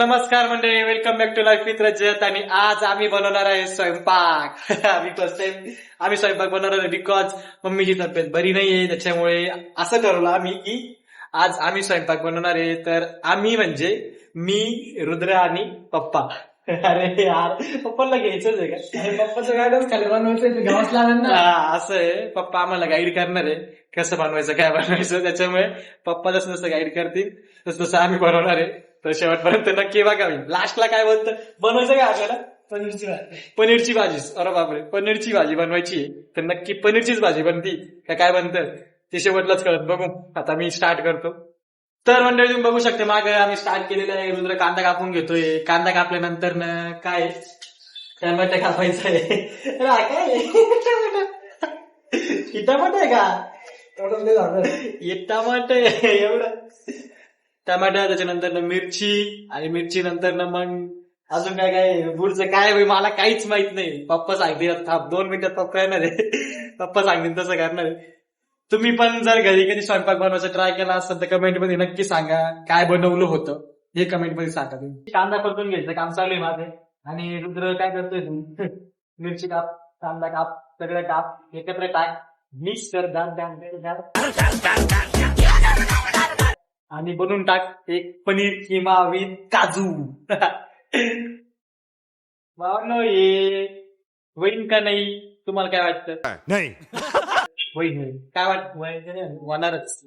नमस्कार मंडळी welcome back to life with Rajat. आणि आज आम्ही बनवणार आहे स्वयंपाक. आम्ही फर्स्ट टाइम आम्ही स्वयंपाक बनवणार आहे बिकॉज मम्मीची तब्येत बरी नाहीये त्याच्यामुळे असं ठरवलं आम्ही की आज आम्ही स्वयंपाक बनवणार आहे. तर आम्ही म्हणजे मी रुद्र आणि पप्पा. अरे यार पप्पाला घ्यायचंच आहे का? पप्पाचं गायडन्स खाली बनवायचं घ्यावंच लागेल ना. असं आहे. पप्पा आम्हाला गाईड करणार आहे. कसं बनवायचं काय बनवायचं त्याच्यामुळे पप्पा जसं जसं गाईड करतील तसं तसं आम्ही बनवणार आहे. तर शेवटपर्यंत नक्की बघावी लास्टला काय बनतं बनवायचं काय आपल्याला? पनीरची भाजी. पनीरची भाजी अरे बापरे. पनीरची भाजी बनवायची. तर नक्की पनीरचीच भाजी बनती. का काय बनतं? ते शेवटलाच कळत. बघू. आता मी स्टार्ट करतो. तर मंडळी तुम्ही बघू शकता मागे आम्ही स्टार्ट केलेलं आहे. रुद्र कांदा कापून घेतोय. कांदा कापल्यानंतर न काय? टमाटे कापायचं आहे. काय? टमाटे आहे का? टमाटे एवढं. टमाटर त्याच्यानंतर मिरची आणि मिरची नंतर ना मग अजून काय काय पुढचं काय मला काहीच माहीत नाही. पप्पा सांगतील थांब दोन मिनिटात पप्पा येणार आहे. पप्पा सांगतील तसं करणार आहे. तुम्ही पण जर घरी कधी स्वयंपाक बनवायचा ट्राय केला असेल तर कमेंटमध्ये नक्की सांगा काय बनवलं होतं? हे कमेंटमध्ये सांगा तुम्ही. कांदा परतून घ्यायचं काम चालू आहे माझे. आणि रुद्र काय करतोय तू? मिरची काप कांदा काप सगळं काप एकत्र टाक. मिक्स कर दाल दाल दाल दाल आणि बनवून टाक एक पनीर किमा विथ काजू. भावनो ये होईन का नाही? तुम्हाला काय वाटतं? नहीं. होईल काय वाटत होणारच.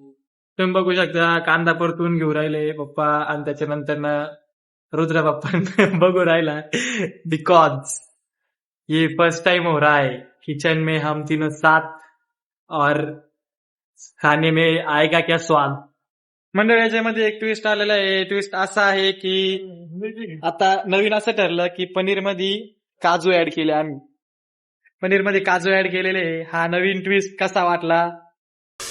तुम्ही बघू शकता कांदा परतून घेऊ राहिले पप्पा आणि त्याच्यानंतर ना रुद्र पप्पा बघू राहिला. बिकॉज ये फर्स्ट टाइम हो रहा है. किचन में हम तीनों साथ और खाने में आएगा क्या स्वाद? मंडळ याच्यामध्ये एक ट्विस्ट आलेला आहे. ट्विस्ट असा आहे की आता नवीन असं ठरलं की पनीरमध्ये काजू ऍड केले आम्ही. पनीरमध्ये काजू ऍड केलेले. हा नवीन ट्विस्ट कसा वाटला?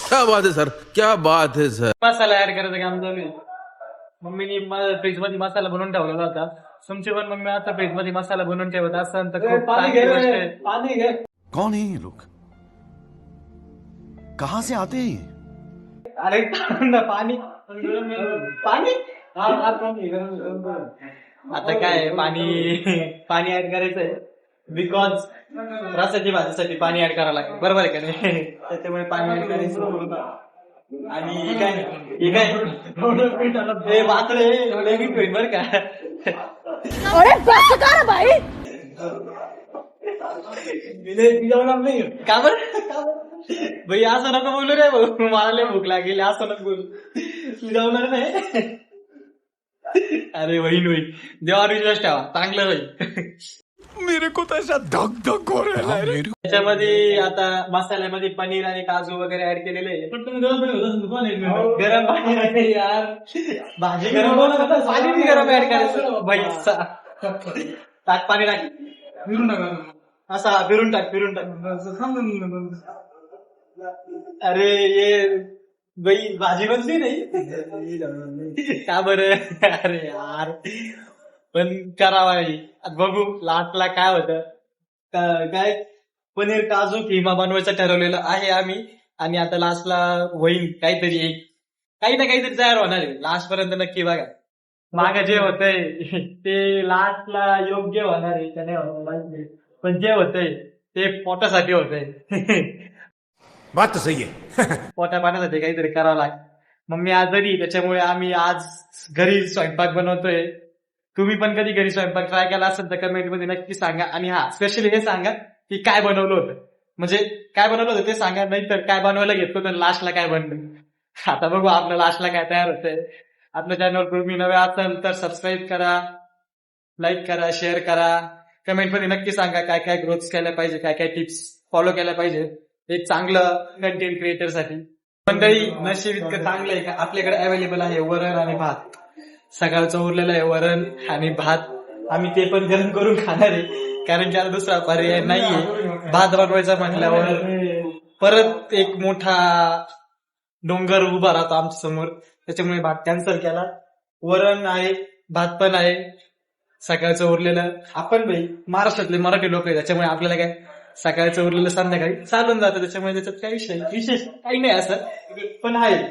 क्या बात है सर क्या बात है सर मसाला ऍड करायचं काम चालू आहे मम्मीनी फ्रीजमध्ये मसाला बनवून ठेवलेला होता. तुमची पण मम्मी आता फ्रीजमध्ये मसाला बनवून ठेवत असेल तर खूप पाणी चांगली गोष्ट आहे. पाणी घे. कौन है ये लोग? कहां से आते हैं ये? अरे ना पाणी. पाणी? हा, हा. आता काय पाणी पाणी ऍड करायचंय. बिकॉज रसाची भाजीसाठी पाणी ऍड करावं लागेल. बरोबर आहे का नाही? त्याच्यामुळे पाणी ऍड करायचं. आणि ही काय ही काय. हे होईल बरं का? अरे बस कर भाई. का बरं? भाई असं नको बोलू रे भाऊ. मला लय भूक लागेल असं नको बोलू. तू जाऊणार नाही. अरे होईल होईल देवावर विश्वास ठेवा. चांगलं होईल. मेरे को तो ऐसा धक धक हो रहा है त्याच्यामध्ये आता मसाल्यामध्ये पनीर आणि काजू वगैरे ऍड केलेले आहे. पण तुम्ही गरम पाणी होतं मिनिट गरम पाणी आहे यार. भाजी गरम बनवत पाणी बी गरम ऍड करायचं. भाई टाक पाणी टाक. फिरून नका असा फिरून टाक फिरून टाक. समजून अरे ये बाई भाजी बनली नाही? का बर अरे यार पण करावा बघू लास्टला काय होत. काय पनीर काजू किमा बनवायचं ठरवलेलं आहे आम्ही. आणि आता लास्टला होईल काहीतरी एक. काही ना काहीतरी तयार होणार आहे. लास्ट पर्यंत नक्की बघा. माग जे होतंय ते लास्टला योग्य होणार आहे का नाही होणार पण जे होतंय ते पोटासाठी होतंय. बात सही आहे. पोटा पाण्यासाठी काहीतरी करावं लाग मग मी आजारी त्याच्यामुळे आम्ही आज घरी स्वयंपाक बनवतोय. तुम्ही पण कधी घरी स्वयंपाक ट्राय केला असेल तर कमेंटमध्ये नक्की सांगा. आणि हा स्पेशली हे सांगा की काय बनवलं होतं. म्हणजे काय बनवलं होतं ते सांगा नाहीतर काय बनवायला घेतो तर लास्टला काय बनलं? आता बघू आपलं लास्टला काय तयार होतंय. आपल्या चॅनल तुम्ही नवे असाल तर सबस्क्राईब करा लाईक करा शेअर करा. कमेंटमध्ये नक्की सांगा काय काय ग्रोथ केल्या पाहिजे काय काय टिप्स फॉलो केल्या पाहिजे. एक चांगलं कंटेंट क्रिएटरसाठी. मंडळी नशीब इतकं चांगलं. आहे का? आपल्याकडे अवेलेबल आहे वरण आणि भात. सकाळचं उरलेलं आहे वरण आणि भात. आम्ही ते पण गरम करून खाणार आहे. कारण की आता दुसरा पर्याय नाहीये. भात बनवायचा म्हटल्यावर परत एक मोठा डोंगर उभा राहतो आमच्यासमोर. त्याच्यामुळे भात कॅन्सल केला. वरण आहे भात पण आहे. सकाळचं उरलेलं. आपण भाई महाराष्ट्रातले मराठी लोक आहे त्याच्यामुळे आपल्याला काय सकाळचं उरलेलं संध्याकाळी चालून जातं त्याच्यामुळे त्याच्यात काही विषय विशेष काही नाही असं. पण आहे.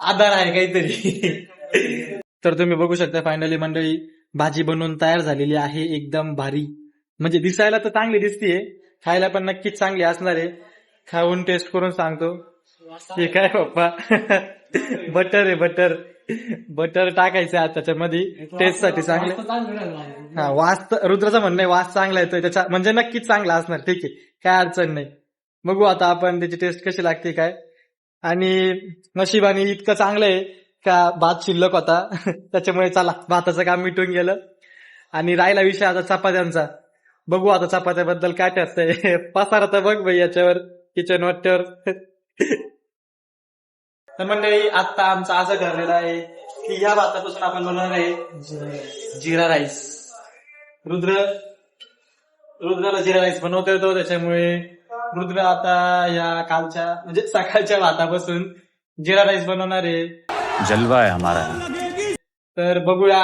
आधार आहे काहीतरी. तर तुम्ही बघू शकता फायनली मंडळी भाजी बनवून तयार झालेली आहे. एकदम भारी. म्हणजे दिसायला तर चांगली दिसतीये. खायला पण नक्कीच चांगली असणार आहे. खाऊन टेस्ट करून सांगतो. हे काय पप्पा? बटर आहे बटर. बटर टाकायचं आहे त्याच्यामध्ये. टेस्टसाठी चांगलं. हा वास रुद्राचं म्हणणं आहे वास चांगला येतोय. त्याच्या म्हणजे नक्कीच चांगला असणार ठीक आहे. काय अडचण नाही. बघू आता आपण त्याची टेस्ट कशी लागते काय. आणि नशिबाने इतकं चांगलं आहे का भात शिल्लक होता. त्याच्यामुळे चला भाताचं काम मिटून गेलं. आणि राहिला विषय आता चपात्यांचा. बघू आता चपात्याबद्दल काय ठरतंय. पसारा तर बघ भाई याच्यावर किचन वाट्यावर तर मंडळी आता आमचं असं ठरलेलं आहे की या भातापासून आपण बनवणार आहे जिरा राईस. रुद्र रुद्राला जिरा राईस बनवता येतो त्याच्यामुळे रुद्र आता या कालच्या म्हणजे सकाळच्या भातापासून जिरा राईस बनवणार आहे. जलवा है हमारा. तर बघूया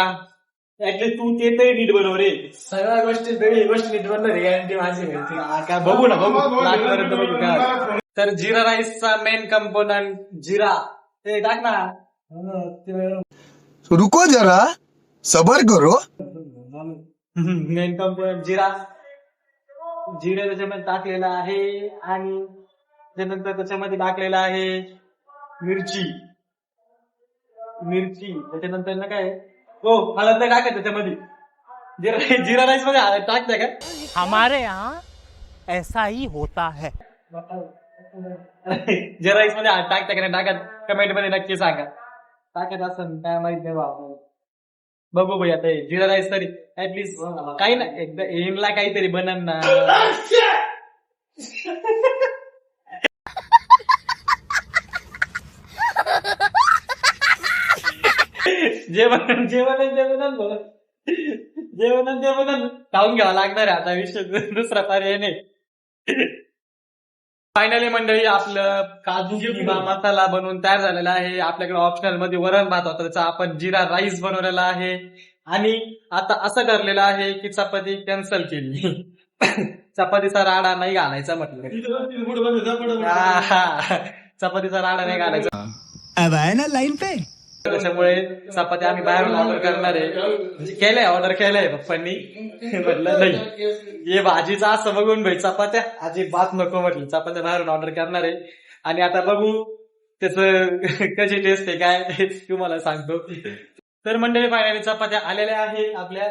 ऍटलीस्ट तू ते तरी नीट बनव रे. सगळ्या गोष्टी वेगळी गोष्ट नीट बनणार गॅरंटी माझी हा, काय बघू ना बघू. बघू. काय तर जिरा राईसचा मेन कंपोनंट जिरा. ते टाक ना. रुको जरा. सबर करो. Main component jeera. जिरे त्याच्यामध्ये टाकलेला आहे आणि त्यानंतर त्याच्यामध्ये टाकलेला आहे मिरची. मिरची. त्याच्यानंतर ना काय? हो हळद नाही टाकत त्याच्यामध्ये. जिरा जिरा राईस मध्ये हळद टाकते का हमारे यहाँ ऐसा ही होता है। जे राईसमध्ये टाकता का नाही? टाकत. कमेंटमध्ये नक्की सांगा. टाकत असं काय माहीत नाही बाबा बघू भाई आता जिरा राईस तरी ऍटलीस्ट काही ना एकदा येईनला काहीतरी बनन ना. जेवण जेवण जेवण जेवण जेवण. खाऊन घ्यावं लागणार आहे आता. विषय दुसरा पर्याय नाही. फायनली मंडळी आपलं काजू किंवा मसाला बनवून तयार झालेला आहे. आपल्याकडे ऑप्शनलमध्ये वरण भात होता त्याचा आपण जिरा राईस बनवलेला आहे. आणि आता असं ठरलेलं आहे की चपाती कॅन्सल केली. चपातीचा राडा नाही घालायचा म्हटलं. चपातीचा राडा नाही घालायचा. अब आए ना लाइन पे? त्याच्यामुळे चपाती आम्ही बाहेरून ऑर्डर करणार आहे? केलंय ऑर्डर केलंय पप्पांनी. म्हटलं नाही हे भाजीचा असं बघून भाई चपात्या. अजिबात नको म्हटलं चपात्या बाहेरून ऑर्डर करणार आहे. आणि आता बघू त्याच कशी टेस्ट आहे काय हे तुम्हाला सांगतो. तर मंडळी फायनली चपात्या आलेल्या आहे आपल्या.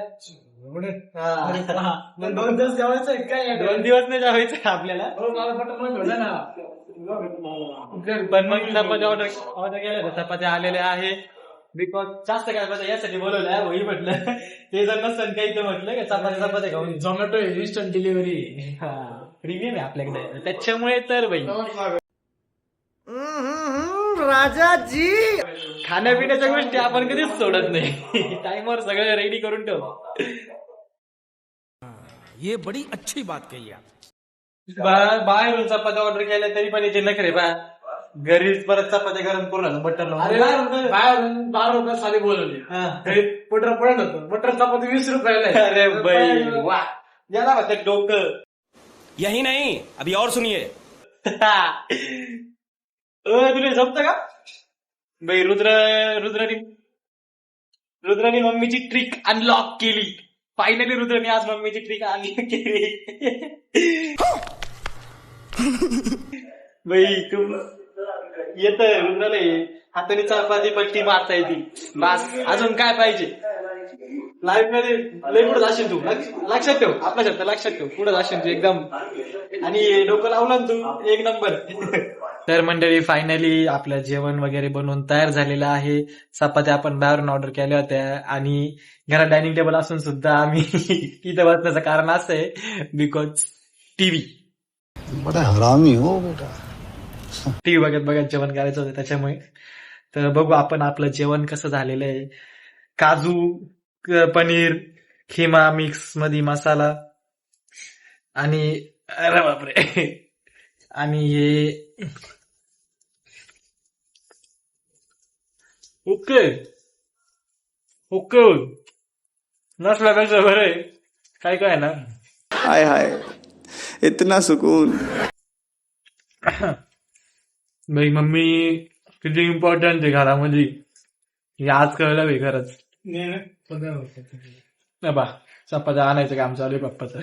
हा. दोन दिवस जेवायचं काय दोन दिवस नाही जेवायचं आपल्याला. हो, पण मग चपात्या ऑर्डर ऑर्डर केल्या होत्या चपात्या आलेल्या आहे. बिकॉज जास्त काय पाहिजे यासाठी बोलवलं आहे होई म्हटलं. ते जर नसेल काही तर म्हटलं का चपात्या चपात्या खाऊन झोमॅटो इन्स्टंट डिलिव्हरी प्रीमियम आहे आपल्याकडे. त्याच्यामुळे तर बाई. राजा जी खाण्यापिण्याच्या गोष्टी आपण कधीच सोडत नाही. टाइमवर सगळं रेडी करून ठेव. ये बड़ी अच्छी बात कही आप। बा- बाहेरून चपात्या ऑर्डर केल्या तरी पण याचे नखरे बा. घरीच परत चपात्या गरम करून बटर अरे बाहेर बाहेर बारा रुपये साली बोलवली. घरी बटर पडत होतं. बटर चपाती वीस रुपयाला आहे. अरे बाई वा. याला म्हणतात डोकं. यही नहीं अभी और सुनिए। अ, तुला जमत का? बाई रुद्र रुद्रानी रुद्रानी मम्मीची ट्रिक अनलॉक केली. फायनली रुद्रानी आज मम्मीची ट्रिक अनलॉक केली. बाई तू येत रुद्राला. हाताने चपाती पट्टी मारता येते. बास अजून काय पाहिजे? लाईफमध्ये लय पुढे जाशील तू. लक्षात ठेव. आपला शब्द लक्षात ठेव. पुढे जाशील तू एकदम. आणि डोकं लावलं तू एक नंबर तर मंडळी फायनली आपलं जेवण वगैरे बनवून तयार झालेलं आहे. चपात्या आपण बाहेरून ऑर्डर केल्या होत्या आणि घरात डायनिंग टेबल असून सुद्धा आम्ही इथं बसण्याचं कारण असं आहे बिकॉज टीव्ही बड़ा हरामी हो बेटा. टीव्ही बघत बघत जेवण करायचं होतं त्याच्यामुळे. तर बघू आपण आपलं जेवण कसं झालेलं आहे. काजू पनीर खिमा मिक्समध्ये मसाला आणि अरे बापरे. आणि हे ओके ओके नसल्यापेक्षा बरं आहे काय काय ना हाय हाय इतना सुकून बाई मम्मी किती इम्पॉर्टंट आहे घरामध्ये हे आज कळलं बाई खरंच बा चपात्या आणायचं काम चालू आहे पप्पाचं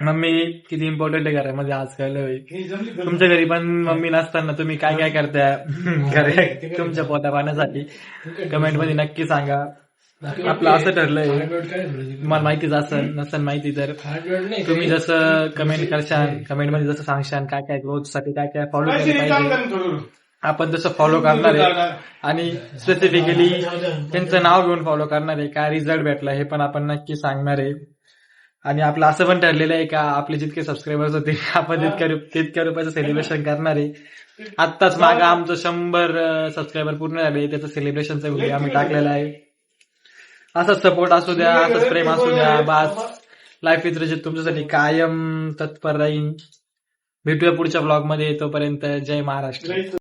मम्मी किती इम्पॉर्टंट आहे घरामध्ये आज कळलं होईल हे जमली तुमच्या घरी पण मम्मी नसताना तुम्ही काय काय करताय? घरी तुमच्या पोता पाण्यासाठी कमेंटमध्ये नक्की सांगा. आपलं असं ठरलंय. तुम्हाला माहितीच असेल नसेल माहिती तर. तुम्ही जसं कमेंट करशाल कमेंटमध्ये जसं सांगशाल काय काय ग्रोथसाठी काय काय फॉलो पाहिजे. आपण तसं फॉलो करणार आहे आणि स्पेसिफिकली त्यांचं नाव घेऊन फॉलो करणार आहे काय रिझल्ट भेटला हे पण आपण नक्की सांगणार आहे. आणि आपलं असं पण ठरलेलं आहे का आपले जितके सबस्क्रायबर्स होते आपण तितक्या तितक्या रुपयाचं सेलिब्रेशन करणार आहे. आत्ताच मागं आमचं शंभर सबस्क्रायबर पूर्ण झाले. त्याचं सेलिब्रेशनचा व्हिडिओ आम्ही टाकलेला आहे. असंच सपोर्ट असू द्या असंच प्रेम असू द्या बास. लाईफ इथं तुमच्यासाठी कायम तत्पर राहीन. भेटूया पुढच्या ब्लॉगमध्ये. तोपर्यंत जय महाराष्ट्र.